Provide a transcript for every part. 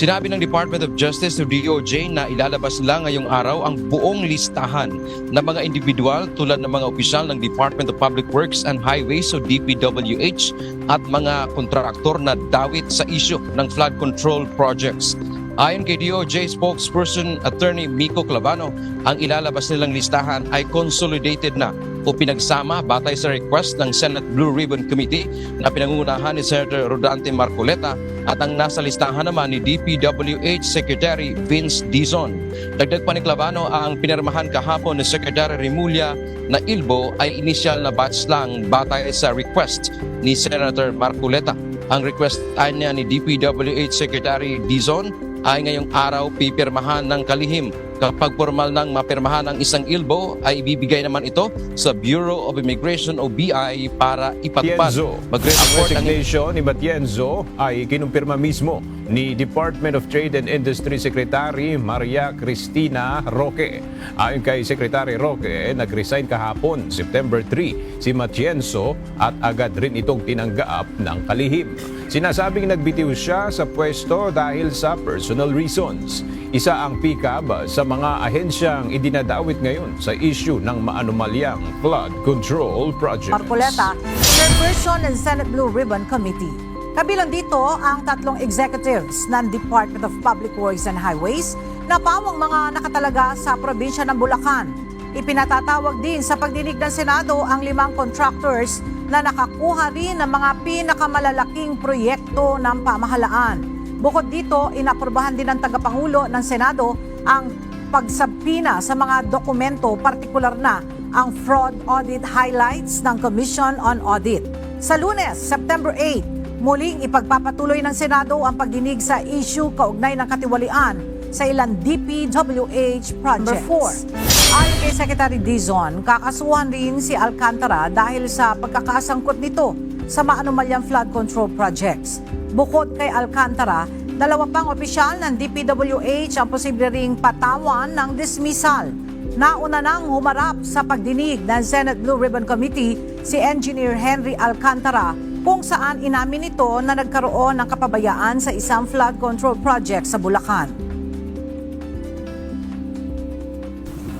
Sinabi ng Department of Justice o DOJ na ilalabas lang ngayong araw ang buong listahan ng mga individual tulad ng mga opisyal ng Department of Public Works and Highways o DPWH at mga kontraktor na dawit sa isyu ng flood control projects. Ayon kay DOJ spokesperson Attorney Miko Clavano, ang ilalabas nilang listahan ay consolidated na o pinagsama batay sa request ng Senate Blue Ribbon Committee na pinangungunahan ni Senator Rodante Marcoleta at ang nasa listahan naman ni DPWH Secretary Vince Dizon. Dagdag pa ni Clavano ang pinirmahan kahapon ni Secretary Remulla na ilbo ay inisyal na batch lang batay sa request ni Senator Marcoleta. Ang request ay niya ni DPWH Secretary Dizon ay ngayong araw pipirmahan ng kalihim. Kapag formal nang mapirmahan ang isang ilbo, ay ibibigay naman ito sa Bureau of Immigration o BI para ipatupad. Ang resignation ni Matienzo ay kinumpirma mismo ni Department of Trade and Industry Secretary Maria Cristina Roque. Ayon kay Secretary Roque, nag-resign kahapon, September 3, si Matienzo at agad rin itong tinanggap ng kalihim. Sinasabing nagbitiw siya sa pwesto dahil sa personal reasons. Isa ang PCAB sa mga ahensyang idinadawit ngayon sa issue ng maanumalyang flood control projects. Marcoleta, chairperson ng Senate Blue Ribbon Committee. Kabilang dito ang tatlong executives ng Department of Public Works and Highways na pawang mga nakatalaga sa probinsya ng Bulacan. Ipinatatawag din sa pagdinig ng Senado ang limang contractors na nakakuha rin ng mga pinakamalalaking proyekto ng pamahalaan. Bukod dito, inaprobahan din ng tagapangulo ng Senado ang pagsabpina sa mga dokumento, partikular na ang fraud audit highlights ng Commission on Audit. Sa lunes, September 8, muling ipagpapatuloy ng Senado ang pagdinig sa issue kaugnay ng katiwalian sa ilang DPWH projects. Number 4, ayon kay Secretary Dizon, kakasuhan rin si Alcantara dahil sa pagkakasangkot nito sa maanumalyang flood control projects. Bukod kay Alcantara, dalawa pang opisyal ng DPWH ang posible ring patawan ng dismissal. Nauna nang humarap sa pagdinig ng Senate Blue Ribbon Committee si Engineer Henry Alcantara kung saan inamin nito na nagkaroon ng kapabayaan sa isang flood control project sa Bulacan.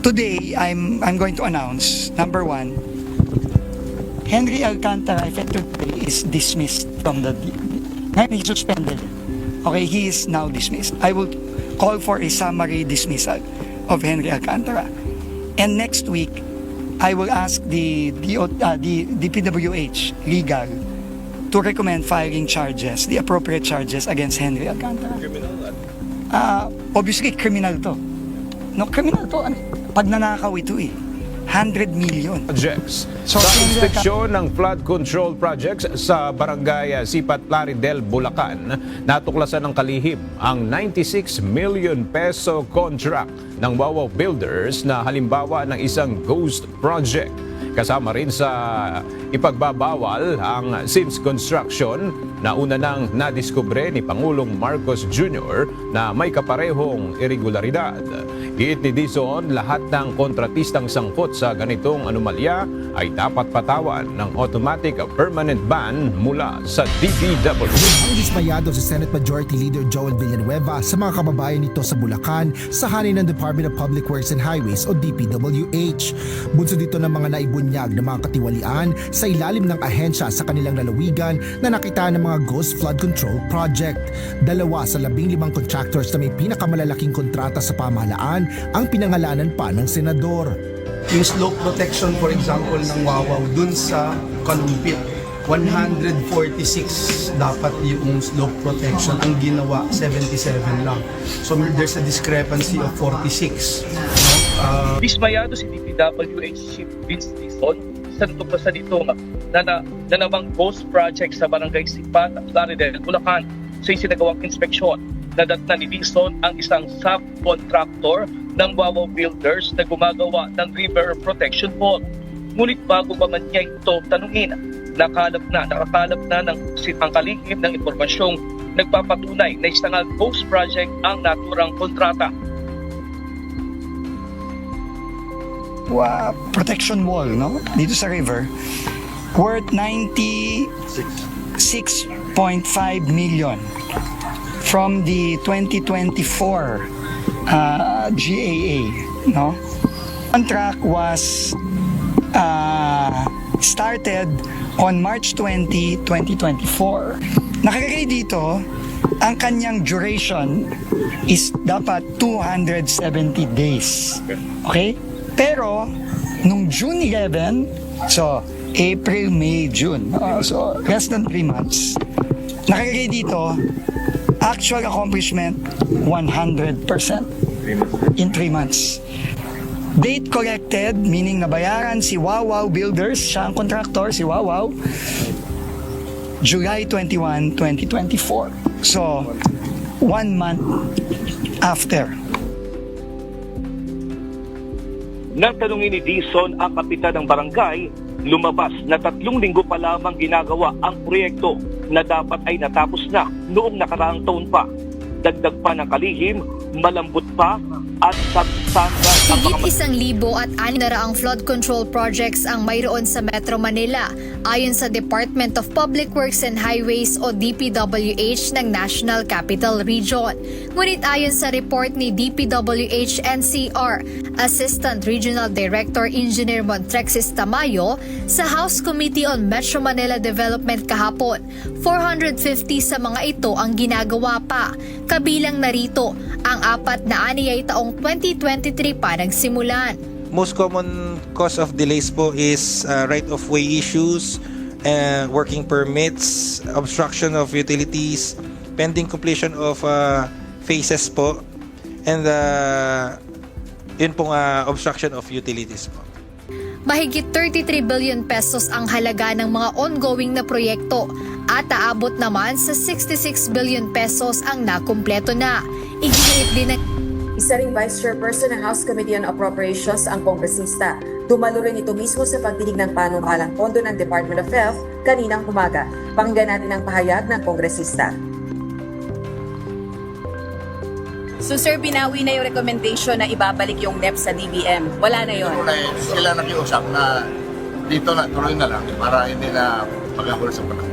Today, I'm I'm going to announce number one, Henry Alcantara effective today is dismissed from the. Ngayon he's suspended. Okay, he is now dismissed. I will call for a summary dismissal of Henry Alcantara, and next week, I will ask the the, uh, the DPWH legal to recommend filing charges, the appropriate charges against Henry Alcantara. Uh, obviously, criminal to. No, criminal to. Ano? Pag nanakaw ito eh. 100 million. projects. So, sa inspeksyon ng flood control projects sa barangay Sipat Plaridel, Bulacan, natuklasan ng kalihim ang 96 million peso contract ng Wawaw Builders na halimbawa ng isang ghost project. Kasama rin sa ipagbabawal ang Sims Construction na una nang nadiskubre ni Pangulong Marcos Jr. na may kaparehong irregularidad. Giit ni Dizon, lahat ng kontratistang sangkot sa ganitong anomalya ay dapat patawan ng automatic permanent ban mula sa DPW. Ang dismayado si Senate Majority Leader Joel Villanueva sa mga kababayan nito sa Bulacan sa hanin ng Department of Public Works and Highways o DPWH. Bunso dito ng mga naibunyag na mga katiwalian sa ilalim ng ahensya sa kanilang lalawigan na nakita ng mga Ghost Flood Control Project. Dalawa sa labing limang contractors na may pinakamalalaking kontrata sa pamahalaan ang pinangalanan pa ng senador. yung slope protection for example ng Wawaw dun sa Kalumpit 146 dapat yung slope protection ang ginawa 77 lang so there's a discrepancy of 46 no? Ah, Dismayado si DPWH Chief Vince Dizon sa natuklasan dito nga na, na, na namang ghost project sa barangay Sipat at Laridel, Bulacan sa isinagawang inspeksyon. Nadatna ni Dizon ang isang subcontractor ng Wawaw Builders na gumagawa ng river protection wall. Ngunit bago pa man niya ito tanungin, nakalap na, nakakalap na ng ang kalihim ng impormasyong nagpapatunay na isang ghost project ang naturang kontrata Wa- protection wall, no? Dito sa river. Worth 96.5 million. from the 2024 uh, GAA, no? Contract was uh, started on March 20, 2024. Nakalagay dito, ang kanyang duration is dapat 270 days. Okay? Pero, nung June 11, so, April, May, June, uh, so, less than 3 months, nakalagay dito, actual accomplishment, 100% in 3 months. Date collected, meaning nabayaran si Wawaw Builders, siya ang contractor, si Wawaw, July 21, 2024. So, one month after. Nang tanungin ni Dison ang kapitan ng barangay, lumabas na tatlong linggo pa lamang ginagawa ang proyekto na dapat ay natapos na noong nakaraang taon pa. Dagdag pa ng kalihim, malambot pa at substandard ang Higit isang libo at raang flood control projects ang mayroon sa Metro Manila ayon sa Department of Public Works and Highways o DPWH ng National Capital Region. Ngunit ayon sa report ni DPWH NCR, Assistant Regional Director Engineer Montrexis Tamayo sa House Committee on Metro Manila Development kahapon, 450 sa mga ito ang ginagawa pa. Kabilang narito ang apat na ani ay taong 2023 pa nagsimulan. most common cause of delays po is uh, right-of-way issues, uh, working permits, obstruction of utilities, pending completion of uh, phases po, and uh, yun pong uh, obstruction of utilities po. Mahigit 33 billion pesos ang halaga ng mga ongoing na proyekto at aabot naman sa 66 billion pesos ang nakumpleto na. Iginiit din ng Isa ring Vice Chairperson ng House Committee on Appropriations ang kongresista. Dumalo rin ito mismo sa pagdinig ng panukalang pondo ng Department of Health kaninang umaga. Pakinggan natin ang pahayag ng kongresista. So sir, binawi na yung recommendation na ibabalik yung NEP sa DBM. Wala na na eh, sila nakiusap na dito na, tuloy na lang para hindi na pagkakul sa panahon.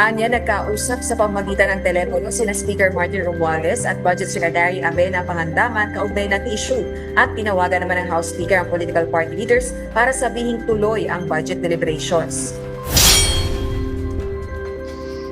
Anya nagkausap sa pamagitan ng telepono sina Speaker Martin Romualdez at Budget Secretary Abena Pangandaman kaugnay ng issue at tinawagan naman ng House Speaker ang political party leaders para sabihin tuloy ang budget deliberations.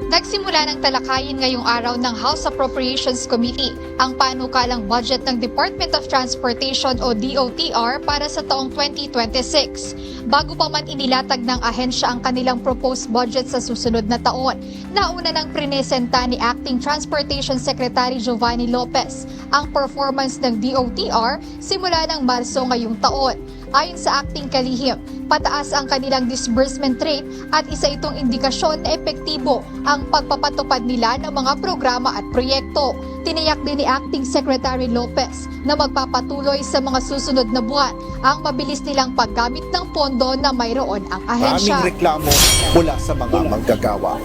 Nagsimula ng talakayin ngayong araw ng House Appropriations Committee ang panukalang budget ng Department of Transportation o DOTR para sa taong 2026. Bago pa man inilatag ng ahensya ang kanilang proposed budget sa susunod na taon, nauna ng prinesenta ni Acting Transportation Secretary Giovanni Lopez ang performance ng DOTR simula ng Marso ngayong taon. Ayon sa acting kalihim, pataas ang kanilang disbursement rate at isa itong indikasyon na epektibo ang pagpapatupad nila ng mga programa at proyekto. Tiniyak din ni Acting Secretary Lopez na magpapatuloy sa mga susunod na buwan ang mabilis nilang paggamit ng pondo na mayroon ang ahensya. Maraming reklamo mula sa mga manggagawa.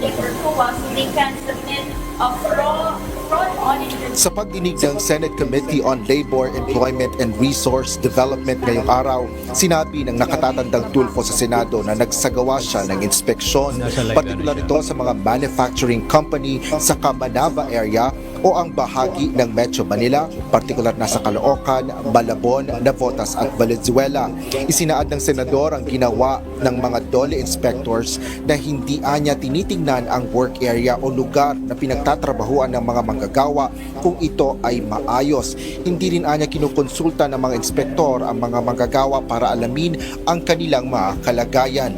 Sa pagdinig ng Senate Committee on Labor, Employment and Resource Development ngayong araw, sinabi ng nakatatandang tulfo sa Senado na nagsagawa siya ng inspeksyon, partikular ito sa mga manufacturing company sa Cabanava area o ang bahagi ng Metro Manila, partikular na sa Caloocan, Malabon, Navotas at Valenzuela. Isinaad ng senador ang ginawa ng mga dole inspectors na hindi anya tinitingnan ang work area o lugar na pinagtatrabahuan ng mga manggagawa kung ito ay maayos. Hindi rin anya kinukonsulta ng mga inspektor ang mga manggagawa para alamin ang kanilang mga kalagayan.